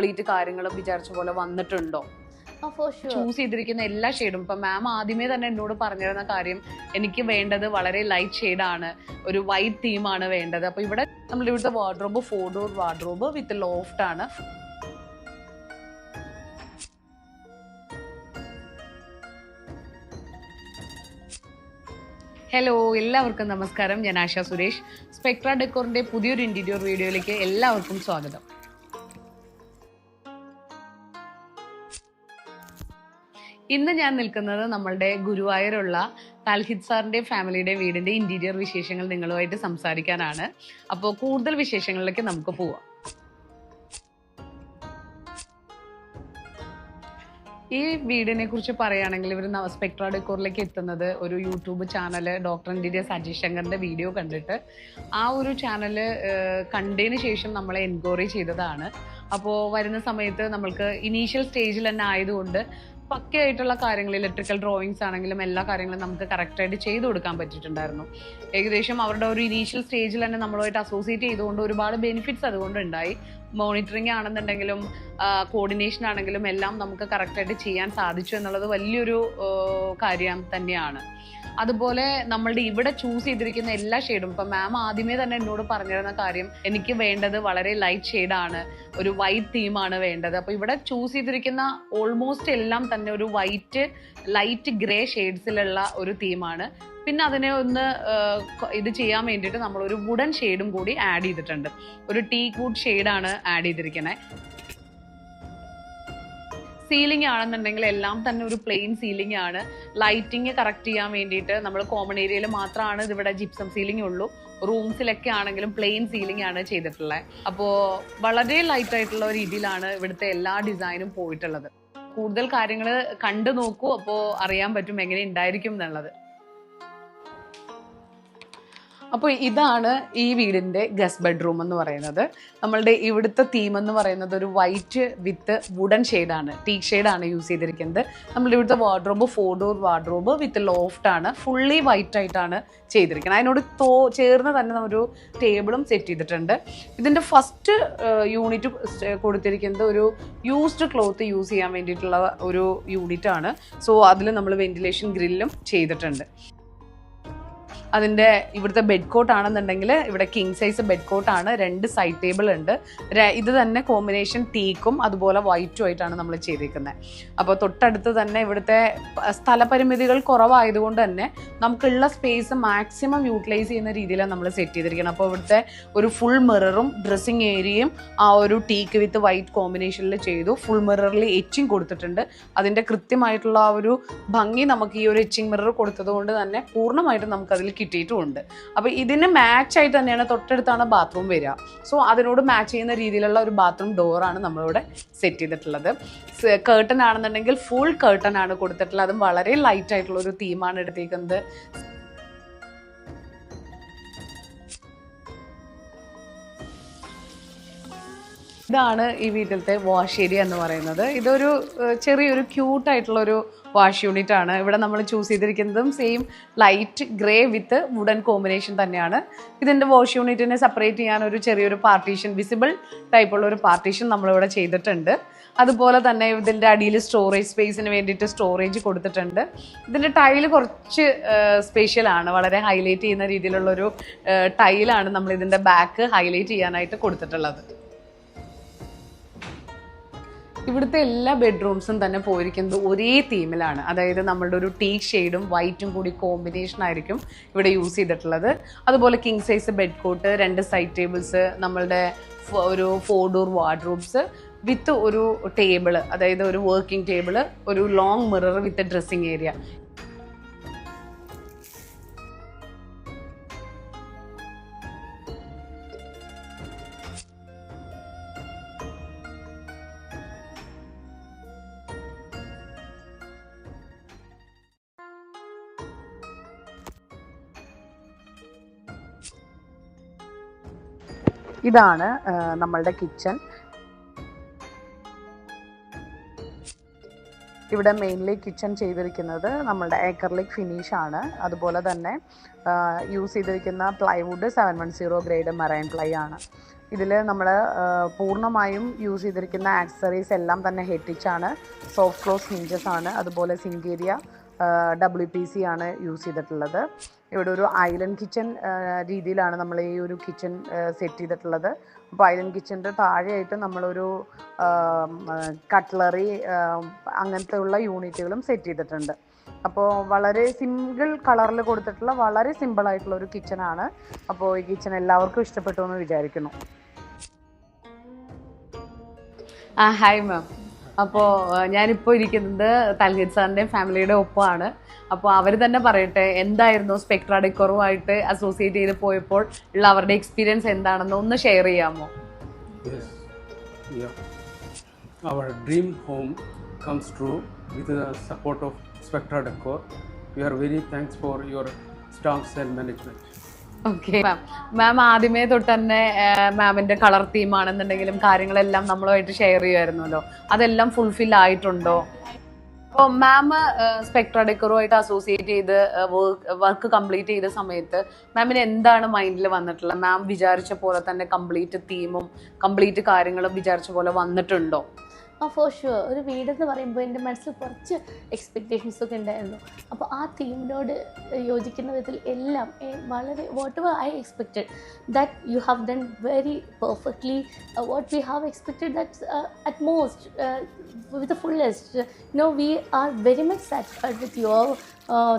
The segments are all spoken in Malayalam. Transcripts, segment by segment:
കംപ്ലീറ്റ് കാര്യങ്ങളും വിചാരിച്ച പോലെ വന്നിട്ടുണ്ടോ? ചൂസ് ചെയ്തിരിക്കുന്ന എല്ലാ ഷെയ്ഡും ഇപ്പൊ മാം ആദ്യമേ തന്നെ എന്നോട് പറഞ്ഞിരുന്ന കാര്യം എനിക്ക് വേണ്ടത് വളരെ ലൈറ്റ് ഷെയ്ഡാണ് ഒരു വൈറ്റ് തീമാണ് വേണ്ടത്. അപ്പൊ ഇവിടെ നമ്മൾ ഇവിടുത്തെ wardrobe four door wardrobe with loft ആണ്. ഹലോ എല്ലാവർക്കും നമസ്കാരം. ഞാൻ ആശ സുരേഷ്. സ്പെക്ട്ര ഡെക്കോറിന്റെ പുതിയൊരു ഇന്റീരിയർ വീഡിയോയിലേക്ക് എല്ലാവർക്കും സ്വാഗതം. ഇന്ന് ഞാൻ നിൽക്കുന്നത് നമ്മളുടെ ഗുരുവായൂരുള്ള താൽഹിദ് സാറിന്റെ ഫാമിലിയുടെ വീടിന്റെ ഇന്റീരിയർ വിശേഷങ്ങൾ നിങ്ങളുമായിട്ട് സംസാരിക്കാനാണ്. അപ്പോൾ കൂടുതൽ വിശേഷങ്ങളിലേക്ക് നമുക്ക് പോവാം. ഈ വീടിനെ കുറിച്ച് പറയുകയാണെങ്കിൽ ഇവർ സ്പെക്ട്ര ഡെക്കോറിലേക്ക് എത്തുന്നത് ഒരു YouTube channel doctor interior Sajeesh ശങ്കറിന്റെ video കണ്ടിട്ട്. ആ ഒരു ചാനൽ കണ്ടതിന് ശേഷം നമ്മളെ എൻക്വയറി ചെയ്തതാണ്. അപ്പോൾ വരുന്ന സമയത്ത് നമ്മൾക്ക് ഇനീഷ്യൽ സ്റ്റേജിൽ തന്നെ ആയതുകൊണ്ട് പക്കയായിട്ടുള്ള കാര്യങ്ങൾ ഇലക്ട്രിക്കൽ ഡ്രോയിങ്സ് ആണെങ്കിലും എല്ലാ കാര്യങ്ങളും നമുക്ക് കറക്റ്റായിട്ട് ചെയ്തു കൊടുക്കാൻ പറ്റിയിട്ടുണ്ടായിരുന്നു. ഏകദേശം അവരുടെ ഒരു ഇനീഷ്യൽ സ്റ്റേജിൽ തന്നെ നമ്മളുമായിട്ട് അസോസിയേറ്റ് ചെയ്തുകൊണ്ട് ഒരുപാട് ബെനിഫിറ്റ്സ് അതുകൊണ്ട് ഉണ്ടായി. മോണിറ്ററിംഗ് ആണെന്നുണ്ടെങ്കിലും കോർഡിനേഷൻ ആണെങ്കിലും എല്ലാം നമുക്ക് കറക്റ്റായിട്ട് ചെയ്യാൻ സാധിച്ചു എന്നുള്ളത് വലിയൊരു കാര്യം തന്നെയാണ്. അതുപോലെ നമ്മളുടെ ഇവിടെ ചൂസ് ചെയ്തിരിക്കുന്ന എല്ലാ ഷെയ്ഡും ഇപ്പൊ മാം ആദ്യമേ തന്നെ എന്നോട് പറഞ്ഞിരുന്ന കാര്യം എനിക്ക് വേണ്ടത് വളരെ ലൈറ്റ് ഷെയ്ഡാണ് ഒരു വൈറ്റ് തീമാണ് വേണ്ടത്. അപ്പോൾ ഇവിടെ ചൂസ് ചെയ്തിരിക്കുന്ന ഓൾമോസ്റ്റ് എല്ലാം തന്നെ ഒരു വൈറ്റ് ലൈറ്റ് ഗ്രേ ഷെയ്ഡ്സിലുള്ള ഒരു തീമാണ് പിന്നെ അതിനെ ഒന്ന് ഇത് ചെയ്യാൻ വേണ്ടിയിട്ട് നമ്മൾ ഒരു വുഡൻ ഷെയ്ഡും കൂടി ആഡ് ചെയ്തിട്ടുണ്ട്. ഒരു ടീ കൂഡ് ഷെയ്ഡാണ് ആഡ് ചെയ്തിരിക്കുന്നത് സീലിംഗ് ആണെന്നുണ്ടെങ്കിൽ എല്ലാം തന്നെ ഒരു പ്ലെയിൻ സീലിംഗ് ആണ്. ലൈറ്റിംഗ് കറക്റ്റ് ചെയ്യാൻ വേണ്ടിയിട്ട് നമ്മൾ കോമൺ ഏരിയയിൽ മാത്രമാണ് ഇതിവിടെ ജിപ്സം സീലിംഗ് ഉള്ളൂ. റൂംസിലൊക്കെ ആണെങ്കിലും പ്ലെയിൻ സീലിംഗ് ആണ് ചെയ്തിട്ടുള്ളത് അപ്പോൾ വളരെ ലൈറ്റ് ആയിട്ടുള്ള രീതിയിലാണ് ഇവിടുത്തെ എല്ലാ ഡിസൈനും പോയിട്ടുള്ളത്. കൂടുതൽ കാര്യങ്ങൾ കണ്ടു നോക്കൂ അപ്പോൾ അറിയാൻ പറ്റും എങ്ങനെ ഉണ്ടായിരിക്കും എന്നുള്ളത്. അപ്പോൾ ഇതാണ് ഈ വീടിന്റെ ഗസ്റ്റ് ബെഡ്റൂം എന്ന് പറയുന്നത്. നമ്മളുടെ ഇവിടുത്തെ തീം എന്ന് പറയുന്നത് ഒരു വൈറ്റ് വിത്ത് വുഡൻ ഷെയ്ഡാണ് ടീ ഷെയ്ഡാണ് യൂസ് ചെയ്തിരിക്കുന്നത്. നമ്മുടെ ഇവിടുത്തെ wardrobe four door wardrobe with loft ആണ് ഫുള്ളി വൈറ്റ് ആയിട്ടാണ് ചെയ്തിരിക്കുന്നത്. അതിനോട് തോ ചേർന്ന് തന്നെ ഒരു ടേബിളും സെറ്റ് ചെയ്തിട്ടുണ്ട്. ഇതിന്റെ ഫസ്റ്റ് യൂണിറ്റ് കൊടുത്തിരിക്കുന്നത് ഒരു യൂസ്ഡ് ക്ലോത്ത് യൂസ് ചെയ്യാൻ വേണ്ടിയിട്ടുള്ള ഒരു യൂണിറ്റ് ആണ്. സോ അതിൽ നമ്മൾ വെന്റിലേഷൻ ഗ്രില്ലും ചെയ്തിട്ടുണ്ട്. അതിന്റെ ഇവിടുത്തെ ബെഡ് കോട്ട് ആണെന്നുണ്ടെങ്കിൽ ഇവിടെ കിങ് സൈസ് ബെഡ് കോട്ട് ആണ്. രണ്ട് സൈഡ് ടേബിൾ ഉണ്ട്. ഇത് തന്നെ കോമ്പിനേഷൻ ടീക്കും അതുപോലെ വൈറ്റും ആയിട്ടാണ് നമ്മൾ ചെയ്തിരിക്കുന്നത് അപ്പോൾ തൊട്ടടുത്ത് തന്നെ ഇവിടുത്തെ സ്ഥലപരിമിതികൾ കുറവായതുകൊണ്ട് തന്നെ നമുക്കുള്ള സ്പേസ് മാക്സിമം യൂട്ടിലൈസ് ചെയ്യുന്ന രീതിയിലാണ് നമ്മൾ സെറ്റ് ചെയ്തിരിക്കുന്നത് അപ്പോൾ ഇവിടുത്തെ ഒരു ഫുൾ മിററും ഡ്രസ്സിങ് ഏരിയയും ആ ഒരു ടീക്ക് വിത്ത് വൈറ്റ് കോമ്പിനേഷനിൽ ചെയ്തു. ഫുൾ മിററിൽ എച്ചിങ് കൊടുത്തിട്ടുണ്ട്. അതിന്റെ കൃത്യമായിട്ടുള്ള ആ ഒരു ഭംഗി നമുക്ക് ഈ ഒരു എച്ചിങ് മിറർ കൊടുത്തത് കൊണ്ട് തന്നെ പൂർണമായിട്ടും നമുക്ക് അതിൽ കിട്ടിയിട്ടുമുണ്ട്. അപ്പോൾ ഇതിന് മാച്ച് ആയിട്ട് തന്നെയാണ് തൊട്ടടുത്താണ് ബാത്റൂം വരിക. സോ അതിനോട് മാച്ച് ചെയ്യുന്ന രീതിയിലുള്ള ഒരു ബാത്റൂം ഡോറാണ് നമ്മളിവിടെ സെറ്റ് ചെയ്തിട്ടുള്ളത്. കേർട്ടൻ ആണെന്നുണ്ടെങ്കിൽ ഫുൾ കേർട്ടൻ ആണ് കൊടുത്തിട്ടുള്ളത്. അതും വളരെ ലൈറ്റ് ആയിട്ടുള്ള ഒരു തീമാണ് എടുത്തേക്കുന്നത്. ഇതാണ് ഈ വീട്ടിലത്തെ വാഷ് ഏരിയ എന്ന് പറയുന്നത്. ഇതൊരു ചെറിയൊരു ക്യൂട്ടായിട്ടുള്ളൊരു വാഷ് യൂണിറ്റ് ആണ്. ഇവിടെ നമ്മൾ choose ചെയ്തിരിക്കുന്നതും same light grey with wooden combination തന്നെയാണ്. ഇതിന്റെ വാഷ് യൂണിറ്റിനെ സെപ്പറേറ്റ് ചെയ്യാൻ ഒരു ചെറിയൊരു പാർട്ടീഷൻ വിസിബിൾ ടൈപ്പുള്ള ഒരു പാർട്ടീഷൻ നമ്മളിവിടെ ചെയ്തിട്ടുണ്ട്. അതുപോലെ തന്നെ ഇതിന്റെ അടിയിൽ സ്റ്റോറേജ് സ്പേസിന് വേണ്ടിയിട്ട് സ്റ്റോറേജ് കൊടുത്തിട്ടുണ്ട്. ഇതിന്റെ ടൈൽ കുറച്ച് സ്പെഷ്യൽ ആണ്. വളരെ ഹൈലൈറ്റ് ചെയ്യുന്ന രീതിയിലുള്ളൊരു ടൈലാണ് നമ്മൾ ഇതിന്റെ ബാക്ക് ഹൈലൈറ്റ് ചെയ്യാനായിട്ട് കൊടുത്തിട്ടുള്ളത്. ഇവിടുത്തെ എല്ലാ ബെഡ്റൂംസും തന്നെ പോയിരിക്കുന്നത് ഒരേ തീമിലാണ് അതായത് നമ്മളുടെ ഒരു ടീ ഷെയ്ഡും വൈറ്റും കൂടി കോമ്പിനേഷൻ ആയിരിക്കും ഇവിടെ യൂസ് ചെയ്തിട്ടുള്ളത്. അതുപോലെ കിങ് സൈസ് ബെഡ് കോട്ട് രണ്ട് സൈഡ് ടേബിൾസ് നമ്മളുടെ ഒരു ഫോർ ഡോർ വാർഡ്രോബ്സ് വിത്ത് ഒരു ടേബിൾ അതായത് ഒരു വർക്കിംഗ് ടേബിൾ ഒരു long mirror with dressing area ഇതാണ് നമ്മളുടെ കിച്ചൺ ഇവിടെ മെയിൻലി കിച്ചൺ ചെയ്തിരിക്കുന്നത് നമ്മളുടെ ഏക്കർലിക് ഫിനിഷ് ആണ്. അതുപോലെ തന്നെ യൂസ് ചെയ്തിരിക്കുന്ന plywood seven one zero grade marine ply ആണ്. ഇതിൽ നമ്മൾ പൂർണമായും യൂസ് ചെയ്തിരിക്കുന്ന ആക്സറീസ് എല്ലാം തന്നെ ഹെറ്റിച്ചാണ് സോഫ്റ്റ് ക്ലോസ് ഹിഞ്ചസ് ആണ്. അതുപോലെ സിങ്കേരിയ ഡബ്ല്യു പി സി ആണ് യൂസ് ചെയ്തിട്ടുള്ളത്. ഇവിടെ ഒരു ഐലൻഡ് കിച്ചൺ രീതിയിലാണ് നമ്മൾ ഈ ഒരു കിച്ചൺ സെറ്റ് ചെയ്തിട്ടുള്ളത്. അപ്പോൾ ഐലൻഡ് കിച്ചന്റെ താഴെയായിട്ട് നമ്മളൊരു കട്ട്ലറി അങ്ങനത്തെ ഉള്ള യൂണിറ്റുകളും സെറ്റ് ചെയ്തിട്ടുണ്ട്. അപ്പോൾ വളരെ സിംഗിൾ കളറിൽ കൊടുത്തിട്ടുള്ള വളരെ സിമ്പിൾ ആയിട്ടുള്ള ഒരു കിച്ചനാണ് അപ്പോൾ ഈ കിച്ചൺ എല്ലാവർക്കും ഇഷ്ടപ്പെട്ടു എന്ന് വിചാരിക്കുന്നു. ഹായ് മാം അപ്പോൾ ഞാനിപ്പോൾ ഇരിക്കുന്നത് തൽഹിദ് സാറിന്റെയും ഫാമിലിയുടെ ഒപ്പമാണ് അപ്പോൾ അവർ തന്നെ പറയട്ടെ എന്തായിരുന്നു സ്പെക്ട്ര ഡെക്കോറുമായിട്ട് അസോസിയേറ്റ് ചെയ്ത് പോയപ്പോൾ ഉള്ള അവരുടെ എക്സ്പീരിയൻസ് എന്താണെന്ന് ഒന്ന് ഷെയർ ചെയ്യാമോ. Our dream home comes true with the support of Spectra Decor. We are very thanks for your staff and management. Okay ma'am ma'am ആദ്യമേ തൊട്ട് തന്നെ മാമിന്റെ കളർ തീം ആണെന്നുണ്ടെങ്കിലും കാര്യങ്ങളെല്ലാം നമ്മളുമായിട്ട് ഷെയർ ചെയ്യുമായിരുന്നല്ലോ അതെല്ലാം ഫുൾഫിൽ ആയിട്ടുണ്ടോ? അപ്പോൾ മാം സ്പെക്ട്ര ഡെക്കറുമായിട്ട് അസോസിയേറ്റ് ചെയ്ത് വർക്ക് വർക്ക് കംപ്ലീറ്റ് ചെയ്ത സമയത്ത് മാമിന് എന്താണ് മൈൻഡിൽ വന്നിട്ടുള്ളത്? മാം വിചാരിച്ച പോലെ തന്നെ കംപ്ലീറ്റ് തീമും കംപ്ലീറ്റ് കാര്യങ്ങളും വിചാരിച്ച പോലെ വന്നിട്ടുണ്ടോ? ആ ഫോർ ഷുവർ ഒരു വീടെന്ന് പറയുമ്പോൾ എന്റെ മനസ്സിൽ കുറച്ച് എക്സ്പെക്റ്റേഷൻസ് ഒക്കെ ഉണ്ടായിരുന്നു. അപ്പോൾ ആ തീമിനോട് യോജിക്കുന്ന വിധത്തിൽ എല്ലാം വളരെ what ever I expected that you have done very perfectly what we have expected that at most with the fullest know we are very much satisfied with your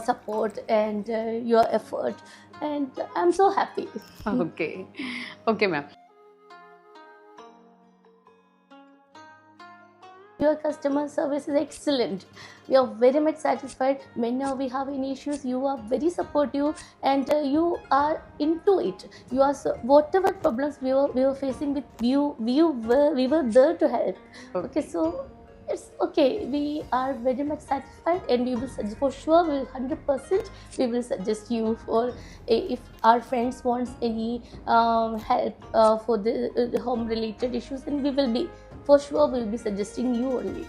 support and your effort and I am so happy okay okay ma'am Your customer service is excellent. We are very much satisfied. Whenever we have any issues, you are very supportive and uh, you are into it. You are so, whatever problems we were we were facing with you, we were we were there to help. Okay, so it's okay. We are very much satisfied, and we will suggest for sure. We hundred percent. We will suggest you for eh, if our friends wants any um, help uh, for the, uh, home related issues, and we will be for sure will be suggesting you only.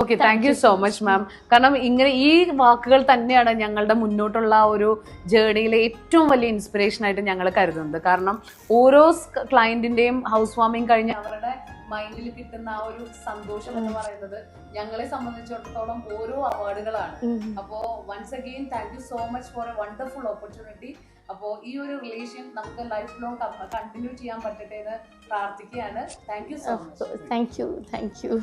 Okay thank you so much ma'am കാരണം ഇങ്ങനെ ഈ വാക്കുകൾ തന്നെയാണ് ഞങ്ങളുടെ മുന്നോട്ടുള്ള ഒരു ജേർണിയിലെ ഏറ്റവും വലിയ ഇൻസ്പിറേഷൻ ആയിട്ട് ഞങ്ങൾ കരുതുന്നത്. കാരണം ഓരോ ക്ലയന്റിന്റെയും ഹൗസ് വാമിംഗ് കഴിഞ്ഞ് അവരുടെ മൈൻഡിൽ കിട്ടുന്ന ആ ഒരു സന്തോഷം എന്ന് പറയുന്നത് ഞങ്ങളെ സംബന്ധിച്ചിടത്തോളം ഓരോ അവാർഡുകളാണ് അപ്പോ once again thank you so much for a wonderful opportunity അപ്പോൾ ഈ ഒരു റിലേഷൻ നമുക്ക് ലൈഫ് ലോങ് കണ്ടിന്യൂ ചെയ്യാൻ പറ്റട്ടെ എന്ന് പ്രാർത്ഥിക്കുകയാണ് thank you so much thank you thank you.